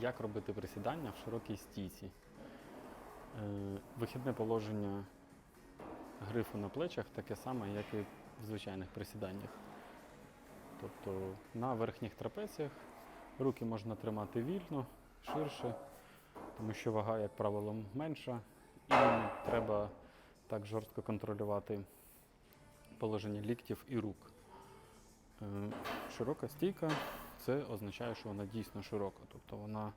Як робити присідання в широкій стійці? Е, Вихідне положення грифу на плечах таке саме, як і в звичайних присіданнях. Тобто на верхніх трапеціях руки можна тримати вільно, ширше, тому що вага, як правило, менша, і треба так жорстко контролювати положення ліктів і рук. Е, Широка стійка це означає, що вона дійсно широка, тобто вона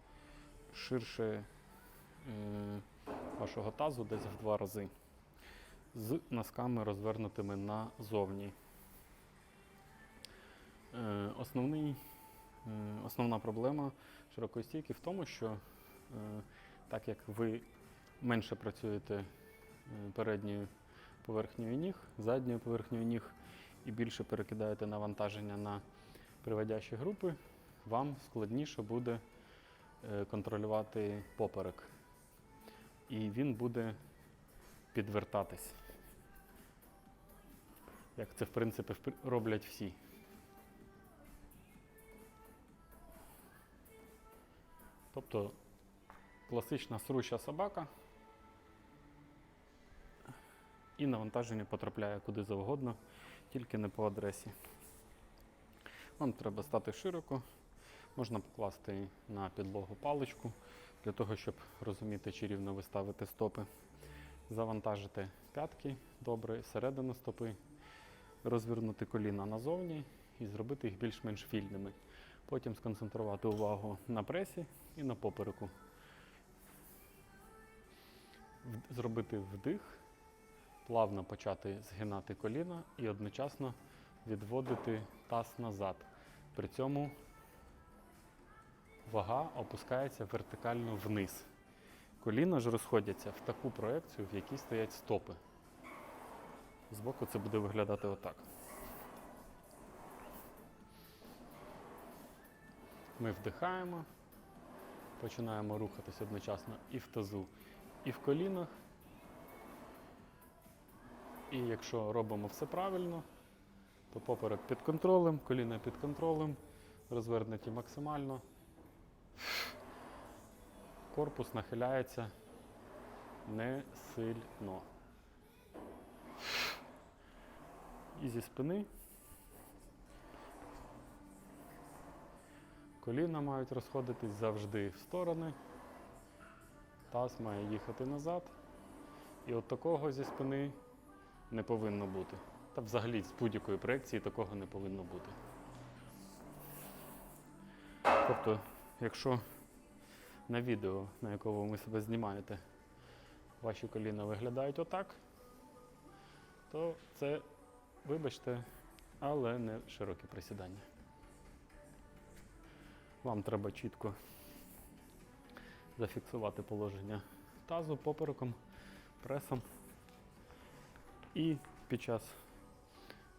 ширше е, вашого тазу десь в два рази, з носками розвернутими назовні. Е, Основний, е, основна проблема широкої стійки в тому, що так як ви менше працюєте передньою поверхнею ніг, задньою поверхнею ніг і більше перекидаєте навантаження на приводящі групи, вам складніше буде е, контролювати поперек. І він буде підвертатись. Як це, в принципі, роблять всі. Тобто класична сруща собака і навантаження потрапляє куди завгодно, тільки не по адресі. Вам треба стати широко, можна покласти на підлогу паличку для того, щоб розуміти, чи рівно ви ставите стопи. Завантажити п'ятки добре, середину стопи, розвернути коліна назовні і зробити їх більш-менш вільними. Потім сконцентрувати увагу на пресі і на попереку. Зробити вдих, плавно почати згинати коліна і одночасно відводити таз назад. При цьому вага опускається вертикально вниз. Коліна ж розходяться в таку проекцію, в якій стоять стопи. Збоку це буде виглядати отак. Ми вдихаємо, починаємо рухатись одночасно і в тазу, і в колінах. І якщо робимо все правильно, то поперек під контролем, коліна під контролем, розвернуті максимально. Корпус нахиляється не сильно. І зі спини коліна мають розходитись завжди в сторони. Таз має їхати назад. І от такого зі спини не повинно бути. Та взагалі з будь-якої проекції такого не повинно бути. Тобто, якщо на відео, на якому ви себе знімаєте, ваші коліна виглядають отак, то це, вибачте, але не широке присідання. Вам треба чітко зафіксувати положення тазу попереком, пресом. І під час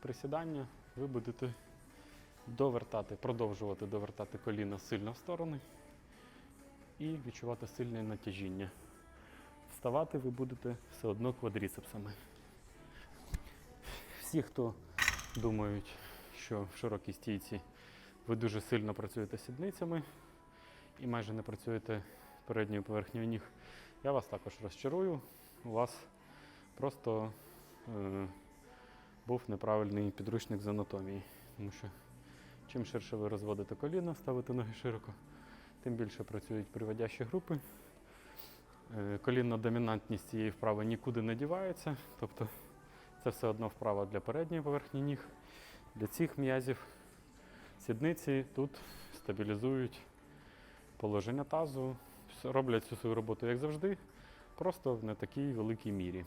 присідання ви будете довертати, продовжувати довертати коліна сильно в сторони і відчувати сильне натяжіння. Вставати ви будете все одно квадріцепсами. Всі, хто думають, що в широкій стійці ви дуже сильно працюєте сідницями і майже не працюєте передньою поверхнею ніг, я вас також розчарую. У вас просто е, був неправильний підручник з анатомії. Тому що чим ширше ви розводите коліна, ставите ноги широко, тим більше працюють приводящі групи. Е, Колінна домінантність цієї вправи нікуди не дівається, тобто це все одно вправа для передньої поверхні ніг. Для цих м'язів сідниці тут стабілізують положення тазу, роблять всю свою роботу як завжди, просто в не такій великій мірі.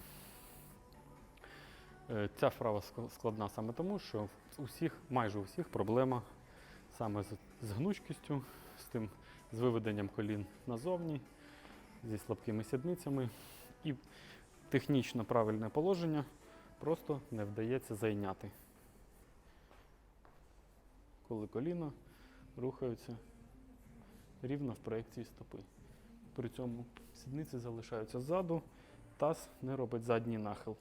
Е, Ця вправа складна саме тому, що у майже у всіх проблема саме з гнучкістю, з тим з виведенням колін назовні, зі слабкими сідницями. І технічно правильне положення просто не вдається зайняти. Коли коліна рухаються рівно в проекції стопи. При цьому сідниці залишаються ззаду, таз не робить задній нахил.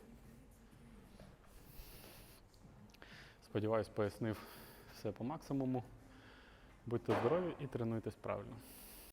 Сподіваюсь, пояснив все по максимуму. Будьте здорові і тренуйтесь правильно.